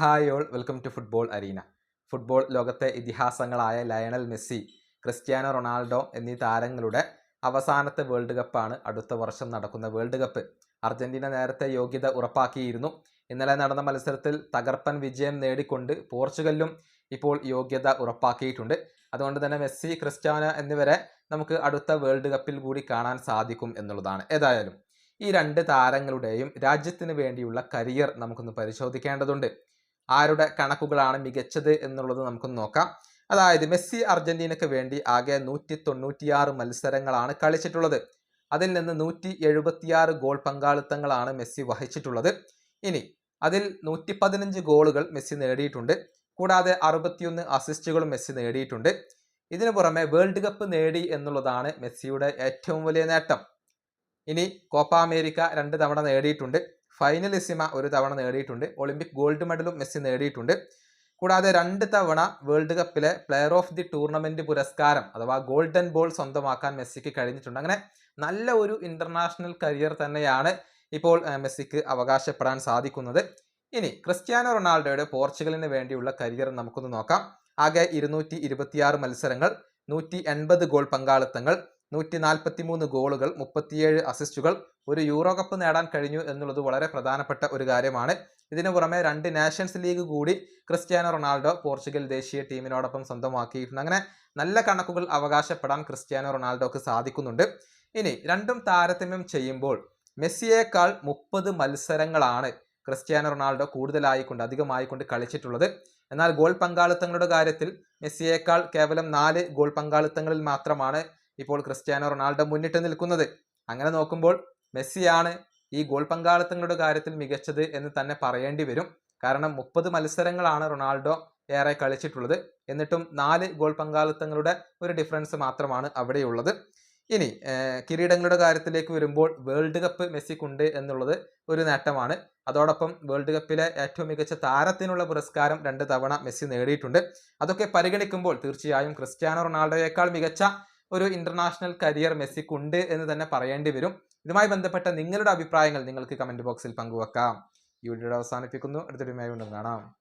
Hi all welcome to football arena. Football ലോകത്തെ ഇതിഹാസങ്ങളായ Lionel Messi Cristiano Ronaldo എന്നീ താരങ്ങളുടെ അവസാനത്തെ വേൾഡ് കപ്പാണ് അടുത്ത വർഷം നടക്കുന്ന വേൾഡ് കപ്പ്. അർജന്റീന നേരത്തെ യോഗ്യത ഉറപ്പാക്കിയിരുന്നു. ഇന്നലെ നടന്ന മത്സരത്തിൽ തകർപ്പൻ വിജയം നേടിക്കൊണ്ട് പോർച്ചുഗലും ഇപ്പോൾ യോഗ്യത ഉറപ്പാക്കിയിട്ടുണ്ട്. അതുകൊണ്ട് തന്നെ മെസ്സി ക്രിസ്ത്യാനോ എന്നിവരെ നമുക്ക് അടുത്ത വേൾഡ് കപ്പിൽ കൂടി കാണാൻ സാധിക്കും എന്നുള്ളതാണ്. ഏതായാലും ഈ രണ്ട് താരങ്ങളുടെയും രാജ്യത്തിന് വേണ്ടിയുള്ള കരിയർ നമുക്കൊന്ന് പരിശോധിക്കേണ്ടതുണ്ട്. ആരുടെ കണക്കുകളാണ് മികച്ചത് എന്നുള്ളത് നമുക്ക് നോക്കാം. അതായത് മെസ്സി അർജന്റീനയ്ക്ക് വേണ്ടി ആകെ നൂറ്റി തൊണ്ണൂറ്റിയാറ് മത്സരങ്ങളാണ് കളിച്ചിട്ടുള്ളത്. അതിൽ നിന്ന് നൂറ്റി എഴുപത്തിയാറ് ഗോൾ പങ്കാളിത്തങ്ങളാണ് മെസ്സി വഹിച്ചിട്ടുള്ളത്. ഇനി അതിൽ നൂറ്റി പതിനഞ്ച് ഗോളുകൾ മെസ്സി നേടിയിട്ടുണ്ട്. കൂടാതെ അറുപത്തിയൊന്ന് അസിസ്റ്റുകളും മെസ്സി നേടിയിട്ടുണ്ട്. ഇതിനു പുറമെ വേൾഡ് കപ്പ് നേടി എന്നുള്ളതാണ് മെസ്സിയുടെ ഏറ്റവും വലിയ നേട്ടം. ഇനി കോപ്പ അമേരിക്ക രണ്ട് തവണ നേടിയിട്ടുണ്ട്. ഫൈനലിസിമ ഒരു തവണ നേടിയിട്ടുണ്ട്. ഒളിമ്പിക് ഗോൾഡ് മെഡലും മെസ്സി നേടിയിട്ടുണ്ട്. കൂടാതെ രണ്ട് തവണ വേൾഡ് കപ്പിലെ പ്ലെയർ ഓഫ് ദി ടൂർണമെന്റ് പുരസ്കാരം അഥവാ ഗോൾഡൻ ബോൾ സ്വന്തമാക്കാൻ മെസ്സിക്ക് കഴിഞ്ഞിട്ടുണ്ട്. അങ്ങനെ നല്ല ഒരു ഇന്റർനാഷണൽ കരിയർ തന്നെയാണ് ഇപ്പോൾ മെസ്സിക്ക് അവകാശപ്പെടാൻ സാധിക്കുന്നത്. ഇനി ക്രിസ്ത്യാനോ റൊണാൾഡോയുടെ പോർച്ചുഗലിന് വേണ്ടിയുള്ള കരിയർ നമുക്കൊന്ന് നോക്കാം. ആകെ ഇരുന്നൂറ്റി ഇരുപത്തിയാറ് മത്സരങ്ങൾ നൂറ്റി എൺപത് ഗോൾ പങ്കാളിത്തങ്ങൾ നൂറ്റി നാൽപ്പത്തി മൂന്ന് ഗോളുകൾ മുപ്പത്തിയേഴ് അസിസ്റ്റുകൾ ഒരു യൂറോ കപ്പ് നേടാൻ കഴിഞ്ഞു എന്നുള്ളത് വളരെ പ്രധാനപ്പെട്ട ഒരു കാര്യമാണ്. ഇതിനു പുറമെ രണ്ട് നാഷൻസ് ലീഗ് കൂടി ക്രിസ്ത്യാനോ റൊണാൾഡോ പോർച്ചുഗൽ ദേശീയ ടീമിനോടൊപ്പം സ്വന്തമാക്കിയിട്ടുണ്ട്. അങ്ങനെ നല്ല കണക്കുകൾ അവകാശപ്പെടാൻ ക്രിസ്ത്യാനോ റൊണാൾഡോക്ക് സാധിക്കുന്നുണ്ട്. ഇനി രണ്ടും താരതമ്യം ചെയ്യുമ്പോൾ മെസ്സിയേക്കാൾ മുപ്പത് മത്സരങ്ങളാണ് ക്രിസ്ത്യാനോ റൊണാൾഡോ കൂടുതലായിക്കൊണ്ട് അധികമായിക്കൊണ്ട് കളിച്ചിട്ടുള്ളത്. എന്നാൽ ഗോൾ പങ്കാളിത്തങ്ങളുടെ കാര്യത്തിൽ മെസ്സിയേക്കാൾ കേവലം നാല് ഗോൾ പങ്കാളിത്തങ്ങളിൽ മാത്രമാണ് ഇപ്പോൾ ക്രിസ്ത്യാനോ റൊണാൾഡോ മുന്നിട്ട് നിൽക്കുന്നത്. അങ്ങനെ നോക്കുമ്പോൾ മെസ്സിയാണ് ഈ ഗോൾ പങ്കാളിത്തങ്ങളുടെ കാര്യത്തിൽ മികച്ചത് എന്ന് തന്നെ പറയേണ്ടി വരും. കാരണം മുപ്പത് മത്സരങ്ങളാണ് റൊണാൾഡോ ഏറെ കളിച്ചിട്ടുള്ളത്. എന്നിട്ടും നാല് ഗോൾ പങ്കാളിത്തങ്ങളുടെ ഒരു ഡിഫറൻസ് മാത്രമാണ് അവിടെയുള്ളത്. ഇനി കിരീടങ്ങളുടെ കാര്യത്തിലേക്ക് വരുമ്പോൾ വേൾഡ് കപ്പ് മെസ്സിക്കുണ്ട് എന്നുള്ളത് ഒരു നേട്ടമാണ്. അതോടൊപ്പം വേൾഡ് കപ്പിലെ ഏറ്റവും മികച്ച താരത്തിനുള്ള പുരസ്കാരം രണ്ട് തവണ മെസ്സി നേടിയിട്ടുണ്ട്. അതൊക്കെ പരിഗണിക്കുമ്പോൾ തീർച്ചയായും ക്രിസ്ത്യാനോ റൊണാൾഡോയേക്കാൾ മികച്ച ഒരു ഇന്റർനാഷണൽ കരിയർ മെസ്സിക്കുണ്ട് എന്ന് തന്നെ പറയേണ്ടി വരും. ഇതുമായി ബന്ധപ്പെട്ട നിങ്ങളുടെ അഭിപ്രായങ്ങൾ നിങ്ങൾക്ക് കമന്റ് ബോക്സിൽ പങ്കുവെക്കാം. ഈ വീഡിയോ അവസാനിപ്പിക്കുന്നു. അടുത്തൊരു വീണ്ടും കാണാം.